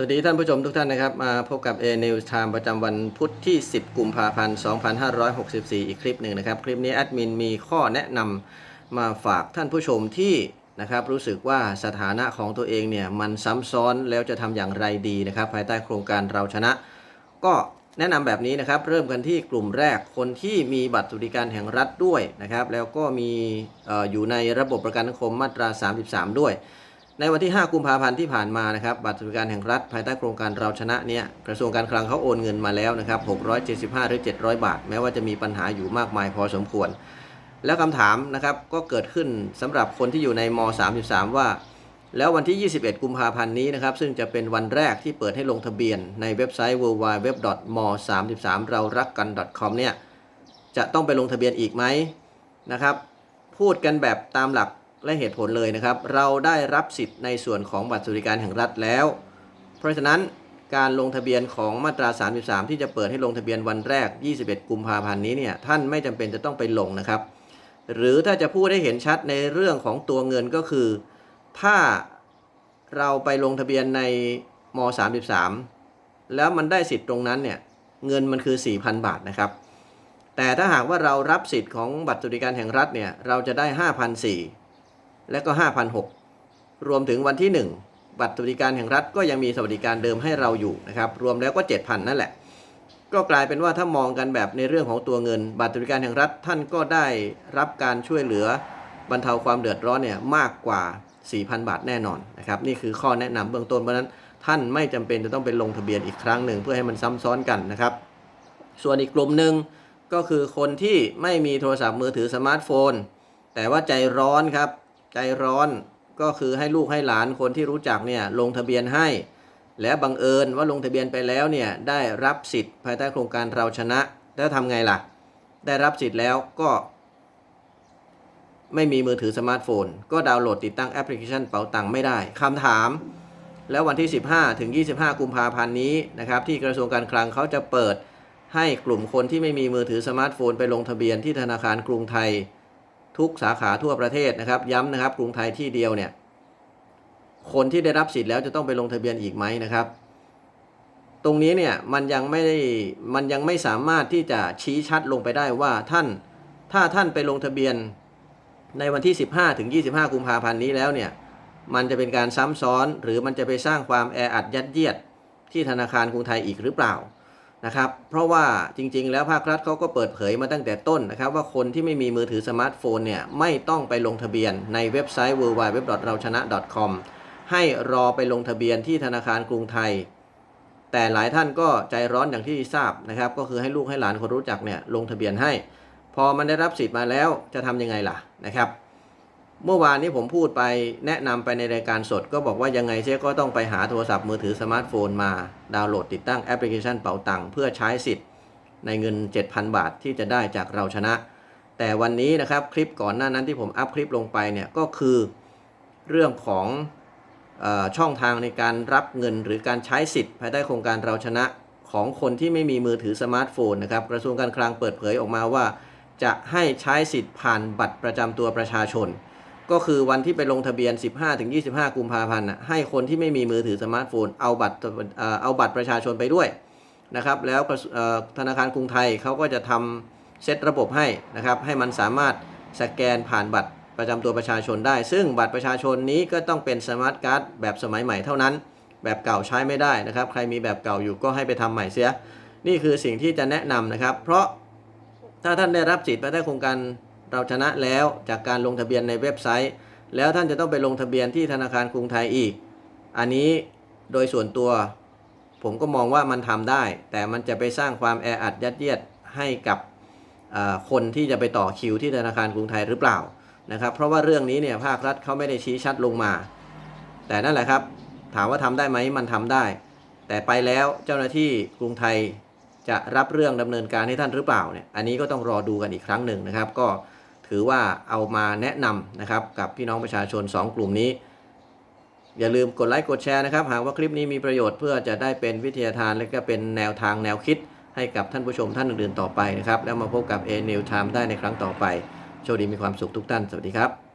สวัสดีท่านผู้ชมทุกท่านนะครับ มาพบกับ A News Time ประจำวันพุธที่ 10 กุมภาพันธ์ 2564 อีกคลิปหนึ่งนะครับ คลิปนี้แอดมินมีข้อแนะนำมาฝากท่านผู้ชมที่นะครับรู้สึกว่าสถานะของตัวเองเนี่ย มันซ้ำซ้อนแล้วจะทำอย่างไรดีนะครับ ภายใต้โครงการเราชนะ ก็แนะนำแบบนี้นะครับ เริ่มกันที่กลุ่มแรกคนที่มีบัตรสวัสดิการแห่งรัฐด้วยนะครับ แล้วก็มีอออยู่ในระบบประกันสังคมมาตรา 33 ด้วย ในวันที่ 5 กุมภาพันธ์ที่ผ่านมานะครับบัตรสวัสดิการแห่งรัฐภายใต้โครงการเราชนะเนี่ยกระทรวงการคลังเขาโอนเงินมาแล้วนะครับ675 หรือ 700 บาท แม้ว่าจะมีปัญหาอยู่มากมายพอสมควร แล้วคำถามนะครับก็เกิดขึ้นสำหรับคนที่อยู่ในม 33 ว่า แล้ววันที่ 21 กุมภาพันธ์นี้นะครับซึ่งจะเป็นวันแรกที่เปิดให้ลงทะเบียนในเว็บไซต์ www.m33 เรารักกัน .com เนี่ยจะต้องไปลงทะเบียนอีกไหมนะครับพูดกันแบบตามหลัก และเหตุผลเลยนะครับ เราได้รับสิทธิ์ในส่วนของบัตรสวัสดิการแห่งรัฐแล้ว เพราะฉะนั้นการลงทะเบียนของมาตรา 33 ที่จะเปิดให้ลงทะเบียนวันแรก 21 กุมภาพันธ์นี้เนี่ยท่านไม่จำเป็นจะต้องไปลงนะครับ หรือถ้าจะพูดให้เห็นชัดในเรื่องของตัวเงินก็คือ ถ้าเราไปลงทะเบียนในม 33 แล้วมันได้สิทธิ์ตรงนั้นเนี่ยเงินมันคือ 4,000 บาทนะครับแต่ถ้าหากว่าเรารับสิทธิ์ของบัตรสวัสดิการแห่งรัฐเนี่ยเราจะได้5,400 และก็5,600รวมถึงวันที่ 1 บัตรสวัสดิการแห่งรัฐก็ยังมีสวัสดิการเดิมให้เราอยู่นะครับรวมแล้วก็ 7,000 นั่นแหละ ก็กลายเป็นว่าถ้ามองกันแบบในเรื่องของตัวเงิน บัตรสวัสดิการแห่งรัฐท่านก็ได้รับการช่วยเหลือบรรเทาความเดือดร้อนเนี่ยมากกว่า 4,000 บาทแน่นอนนะครับนี่คือข้อแนะนำเบื้องต้นเพราะฉะนั้นท่านไม่จำเป็นจะต้องไปลงทะเบียนอีกครั้งหนึ่งเพื่อให้มันซ้ำซ้อนกันนะครับ ส่วนอีกกลุ่มหนึ่งก็คือคนที่ไม่มีโทรศัพท์มือถือสมาร์ทโฟน แต่ว่าใจร้อนครับ ใจร้อนก็คือให้ลูกให้หลานคนที่รู้จักเนี่ยลงทะเบียนให้ และบังเอิญว่าลงทะเบียนไปแล้วเนี่ยได้รับสิทธิ์ภายใต้โครงการเราชนะแล้วทำไงล่ะ ได้รับสิทธิ์แล้วก็ ไม่มีมือถือสมาร์ทโฟน ก็ดาวน์โหลดติดตั้งแอปพลิเคชันเป๋าตังค์ไม่ได้คำถาม แล้ววันที่ 15 ถึง 25 กุมภาพันธ์นี้นะครับที่กระทรวงการคลังเขาจะเปิดให้กลุ่มคนที่ไม่มีมือถือสมาร์ทโฟนไปลงทะเบียนที่ธนาคารกรุงไทย ทุกสาขาทั่วประเทศนะครับ ย้ำนะครับ กรุงไทยที่เดียวเนี่ย คนที่ได้รับสิทธิ์แล้วจะต้องไปลงทะเบียนอีกไหมนะครับ ตรงนี้เนี่ยมันยังไม่ได้มันยังไม่สามารถที่จะชี้ชัดลงไปได้ว่าท่านถ้าท่านไปลงทะเบียนในวันที่ 15 ถึง 25 กุมภาพันธ์นี้แล้วเนี่ย มันจะเป็นการซ้ำซ้อน หรือมันจะไปสร้างความแออัดยัดเยียดที่ธนาคารกรุงไทยอีกหรือเปล่า นะครับ เพราะว่าจริงๆ แล้วภาครัฐเขาก็เปิดเผยมาตั้งแต่ต้นนะครับ ว่าคนที่ไม่มีมือถือสมาร์ทโฟนเนี่ยไม่ต้องไปลงทะเบียนในเว็บไซต์ www.rauchana.com ให้รอไปลงทะเบียนที่ธนาคารกรุงไทย แต่หลายท่านก็ใจร้อนอย่างที่ทราบนะครับ ก็คือให้ลูกให้หลานคนรู้จักเนี่ยลงทะเบียนให้ พอมันได้รับสิทธิ์มาแล้วจะทำยังไงล่ะนะครับ เมื่อวานนี้ผมพูดไปแนะนำไปในรายการสดก็บอกว่ายังไงเชก็ต้องไปหาโทรศัพท์มือถือสมาร์ทโฟนมา ดาวน์โหลดติดตั้งแอปพลิเคชันเป๋าตังค์เพื่อใช้สิทธิ์ในเงิน 7,000 บาทที่จะได้จากเราชนะ แต่วันนี้นะครับคลิปก่อนหน้านั้นที่ผมอัพคลิปลงไปเนี่ยก็คือเรื่องของออช่องทางในการรับเงินหรือการใช้สิทธิ์ ภายใต้โครงการเราชนะของคนที่ไม่มีมือถือสมาร์ทโฟนนะครับกระทรวงการคลังเปิดเผยออกมาว่า จะให้ใช้สิทธิ์ผ่านบัตรประจำตัวประชาชน ก็คือวันที่ไปลงทะเบียน 15-25 กุมภาพันธ์ให้คนที่ไม่มีมือถือสมาร์ทโฟน เอาบัตรเออเอาบัตรประชาชนไปด้วยนะครับ แล้วธนาคารกรุงไทยเขาก็จะทำเซตระบบให้นะครับ ให้มันสามารถสแกนผ่านบัตรประจำตัวประชาชนได้ ซึ่งบัตรประชาชนนี้ก็ต้องเป็นสมาร์ทการ์ดแบบสมัยใหม่เท่านั้น แบบเก่าใช้ไม่ได้นะครับ ใครมีแบบเก่าอยู่ก็ให้ไปทำใหม่เสีย นี่คือสิ่งที่จะแนะนำนะครับ เพราะถ้าท่านได้รับสิทธิ์ภายใต้โครงการ เราชนะแล้วจากการลงทะเบียนในเว็บไซต์ แล้วท่านจะต้องไปลงทะเบียนที่ธนาคารกรุงไทยอีก อันนี้โดยส่วนตัว ผมก็มองว่ามันทำได้ แต่มันจะไปสร้างความแออัดยัดเยียดให้กับคนที่จะไปต่อคิวที่ธนาคารกรุงไทยหรือเปล่านะครับ เพราะว่าเรื่องนี้เนี่ยภาครัฐเขาไม่ได้ชี้ชัดลงมา แต่นั่นแหละครับ ถามว่าทำได้ไหมมันทำได้ แต่ไปแล้วเจ้าหน้าที่กรุงไทยจะรับเรื่องดำเนินการให้ท่านหรือเปล่าเนี่ย อันนี้ก็ต้องรอดูกันอีกครั้งหนึ่งนะครับ ก็ ถือว่าเอามาแนะนำนะครับกับพี่น้องประชาชน 2 กลุ่มนี้ อย่าลืมกดไลค์กดแชร์นะครับ หากว่าคลิปนี้มีประโยชน์เพื่อจะได้เป็นวิทยาทาน และก็เป็นแนวทางแนวคิด ให้กับท่านผู้ชมท่านอื่นๆต่อไปนะครับ แล้วมาพบกับ A New Time ได้ในครั้งต่อไปโชคดีมีความสุขทุกท่าน สวัสดีครับ